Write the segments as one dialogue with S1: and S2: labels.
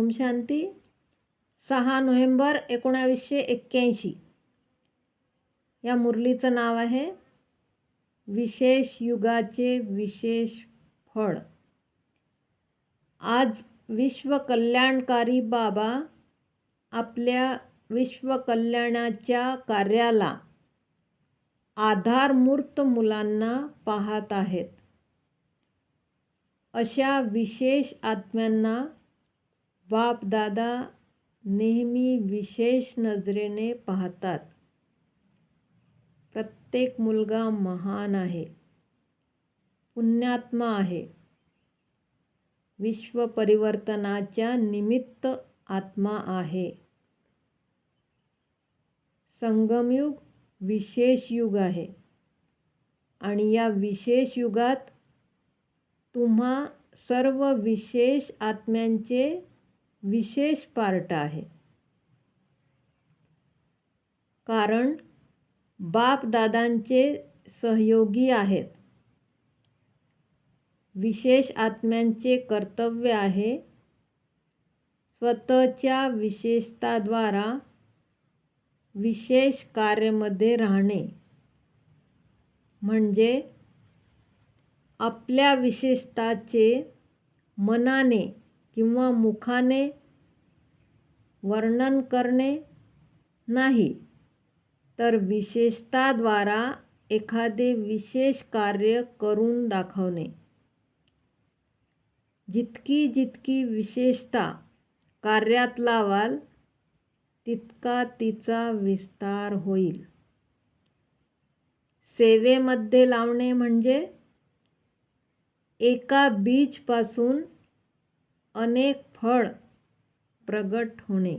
S1: ओम शांती. सहा नोव्हेंबर एकोणावीसशे एक्क्याऐंशी. या मुरलीचं नाव आहे विशेष युगाचे विशेष फळ. आज विश्वकल्याणकारी बाबा आपल्या विश्वकल्याणाच्या कार्याला आधारमूर्त मुलांना पाहत आहेत. अशा विशेष आत्म्यांना बापदादा नेहमी विशेष नजरेने पाहतात. प्रत्येक मुलगा महान आहे. पुण्यात्मा आहे. विश्वपरिवर्तनाच्या निमित्त आत्मा आहे. संगमयुग विशेष युग आहे. आणि या विशेष युगात तुम्हा सर्व विशेष आत्म्यांचे विशेष पार्ट आहे. कारण बापदादांचे सहयोगी आहेत. विशेष आत्म्यांचे कर्तव्य आहे. स्वतःच्या विशेषताद्वारा विशेष कार्यामध्ये राहणे. म्हणजे आपल्या विशेषताचे मनाने किंवा मुखाने वर्णन करणे नाही तर विशेषताद्वारा एखादे विशेष कार्य करून दाखवणे. जितकी जितकी विशेषता कार्यात लावाल तितका तिचा विस्तार होईल. सेवेमध्ये लावणे म्हणजे एका बीजपासून अनेक फळ प्रगट होणे.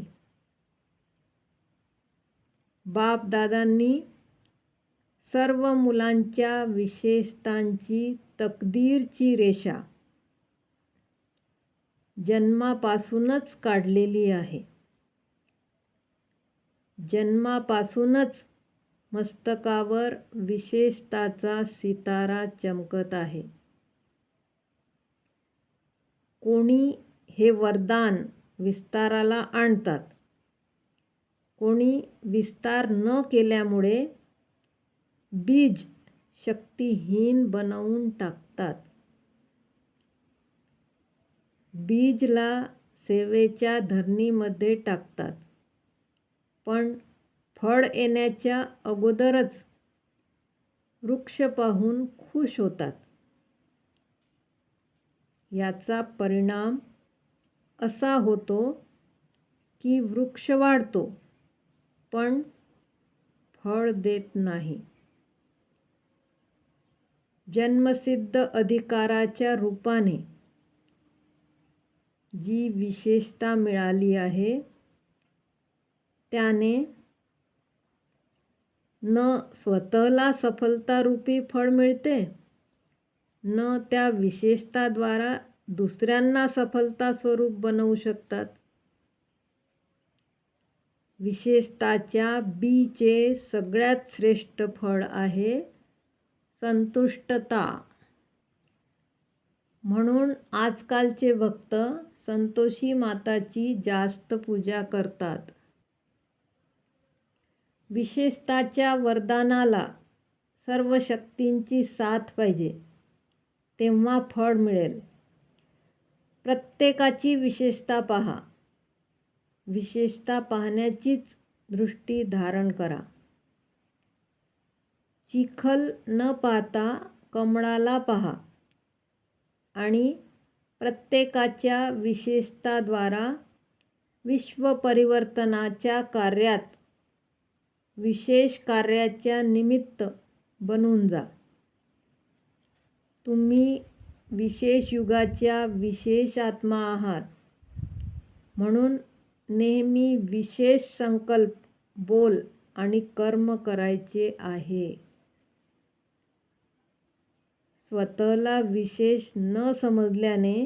S1: बापदादांनी सर्व मुलांच्या विशेषतांची तकदीरची रेषा जन्मापासूनच काढलेली आहे. जन्मापासूनच मस्तकावर विशेषताचा सितारा चमकत आहे. कोणी हे वरदान विस्ताराला आणतात? कोणी विस्तार न केल्यामुळे बीज शक्तिहीन बनवून टाकतात? बीजला सेवेच्या धरणीमध्ये टाकतात. पण फळ येण्याच्या अगोदरच वृक्ष पाहून खुश होतात. याचा परिणाम असा होतो की वृक्ष वाढतो पण फळ देत नाही. जन्मसिद्ध अधिकाराच्या रूपाने जी विशेषता मिळाली आहे त्याने न स्वतःला सफलतारूपी फळ मिळते न त्या विशेषताद्वारा दुसऱ्यांना सफलता स्वरूप बनवू शकतात. विशेषताच्या बीचे सगळ्यात श्रेष्ठ फळ आहे संतुष्टता. म्हणून आजकालचे भक्त संतोषी माताची जास्त पूजा करतात. विशेषताच्या वरदानाला सर्व शक्तींची साथ पाहिजे. तेव्हा फळ मिळेल. प्रत्येकाची विशेषता पहा. विशेषता पाहण्याचीच दृष्टी धारण करा. चिखल न पाहता कमळाला पहा आणि प्रत्येकाच्या विशेषताद्वारा विश्वपरिवर्तनाच्या कार्यात विशेष कार्याच्या निमित्त बनून जा. तुम्ही विशेष युगाच्या विशेष आत्मा आहात. म्हणून नेहमी विशेष संकल्प बोल आणि कर्म करायचे आहे. स्वतःला विशेष न समजल्याने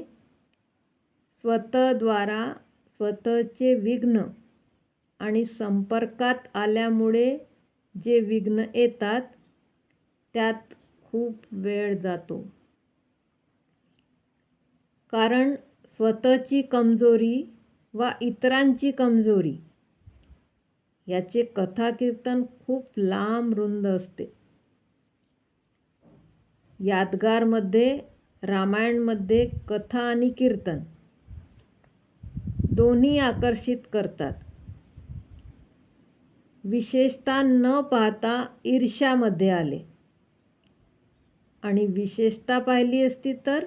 S1: स्वतःद्वारा स्वतःचे विघ्न आणि संपर्कात आल्यामुळे जे विघ्न येतात त्यात खूप वेळ जातो. कारण स्वतःची कमजोरी वा इतरांची कमजोरी याचे कथाकीर्तन खूप लांब रुंद असते. यादगारमध्ये रामायणमध्ये कथा आणि कीर्तन दोन्ही आकर्षित करतात. विशेषता न पाहता ईर्ष्यामध्ये आले. आणि विशेषता पाहिली असती तर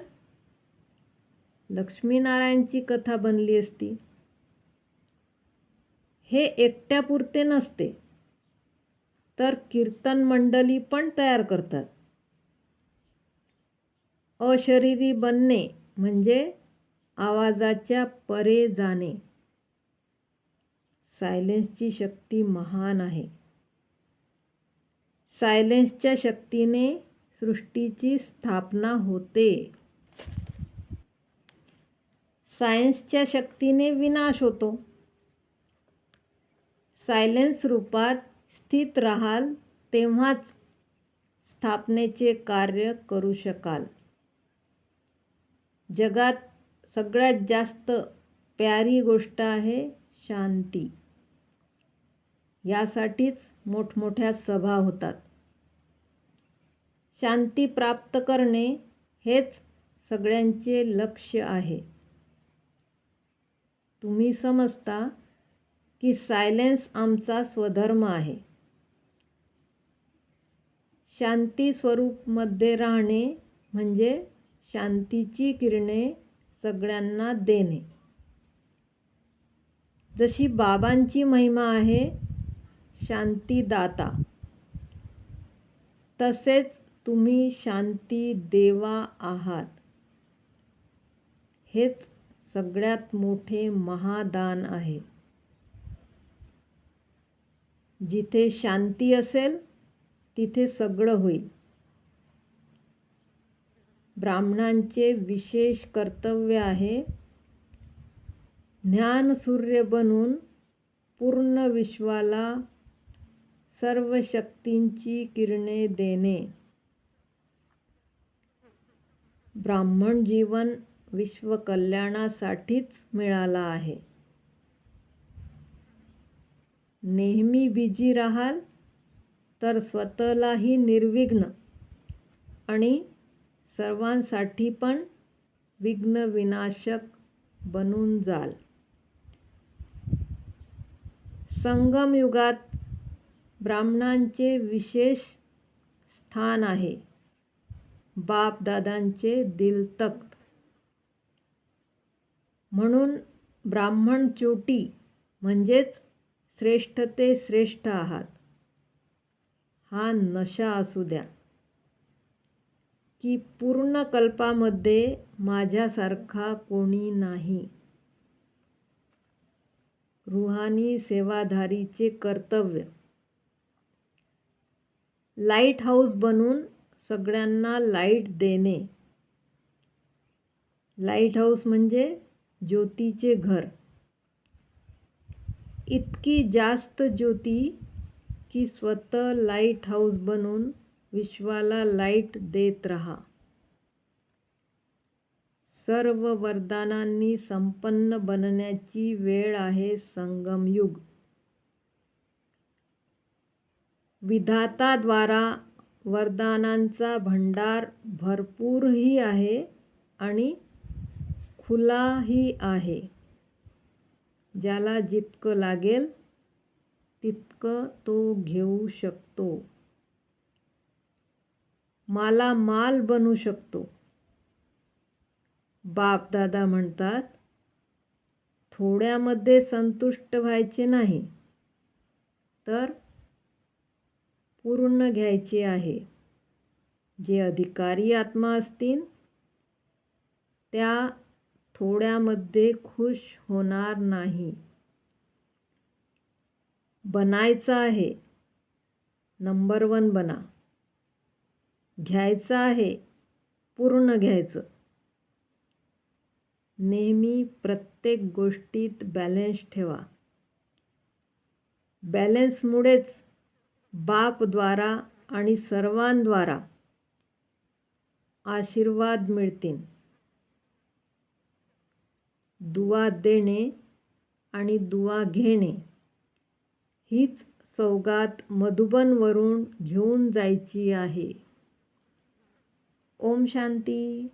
S1: लक्ष्मीनारायणची कथा बनली असती. हे एकट्यापुरते नसते. तर कीर्तन मंडळी पण तयार करतात. अशरीरी बनणे म्हणजे आवाजाच्या परे जाणे. सायलेन्सची शक्ती महान आहे. सायलेन्सच्या शक्तीने सृष्टीची स्थापना होते. सायन्सच्या शक्तीने विनाश होतो. सायलेन्स रूपात स्थित राहाल तेव्हाच स्थापनेचे कार्य करू शकाल. जगात सगळ्यात जास्त प्यारी गोष्ट आहे शांती. यासाठीच मोठमोठ्या सभा होतात. शांती प्राप्त करणे हेच सगळ्यांचे लक्ष आहे. तुम्ही समजता की सायलेन्स आमचा स्वधर्म आहे. शांती स्वरूपमध्ये राहणे म्हणजे शांतीची किरणे सगळ्यांना देणे. जशी बाबांची महिमा आहे शांतीदाता. तसेच तुम्ही शांती देवा आहात. हेच सगळ्यात मोठे महादान आहे. जिथे शांती असेल तिथे सगळं होईल. ब्राह्मणांचे विशेष कर्तव्य आहे ज्ञानसूर्य बनून पूर्ण विश्वाला सर्व शक्तींची किरणे देणे. ब्राह्मण जीवन विश्वकल्याणासाठीच मिळाला आहे. नेहमी बिजी राहाल तर स्वतःलाही निर्विघ्न आणि सर्वांसाठी पण विघ्न विनाशक बनून जाल. संगमयुगात ब्राह्मणांचे विशेष स्थान आहे. बापदादांचे दिलतख्त म्हणून ब्राह्मण चोटी म्हणजेच श्रेष्ठ ते श्रेष्ठ आहात. हा नशा असू द्या. की पूर्ण कल्पामध्ये माझ्यासारखा कोणी नाही. रुहानी सेवाधारीचे कर्तव्य. लाइट हाऊस बनून सगळ्यांना लाइट देणे. लाइट हाऊस म्हणजे ज्योतीचे घर. इतकी जास्त ज्योती की स्वतः लाइट हाऊस बनून विश्वाला लाइट देत रहा. सर्व वरदानांनी संपन्न बनण्याची वेळ आहे संगमयुग. विधाताद्वारा वरदानांचा भंडार भरपूरही आहे आणि खुलाही आहे. ज्याला जितकं लागेल तितकं तो घेऊ शकतो. माला माल बनू शकतो. बापदादा म्हणतात थोड्यामध्ये संतुष्ट व्हायचे नाही. तर पूर्ण घ्यायचे आहे. जे अधिकारी आत्मा असतील त्या थोड्यामध्ये खुश होणार नाही. बनायचं आहे. नंबर वन बना. घ्यायचं आहे. पूर्ण घ्यायचं. नेहमी प्रत्येक गोष्टीत बॅलेन्स ठेवा. बॅलेन्समुळेच बापद्वारा आणि सर्वांद्वारा आशीर्वाद मिळतील. दुवा देणे आणि दुवा घेणे हीच सौगात मधुबनवरून घेऊन जायची आहे. ओम शांती.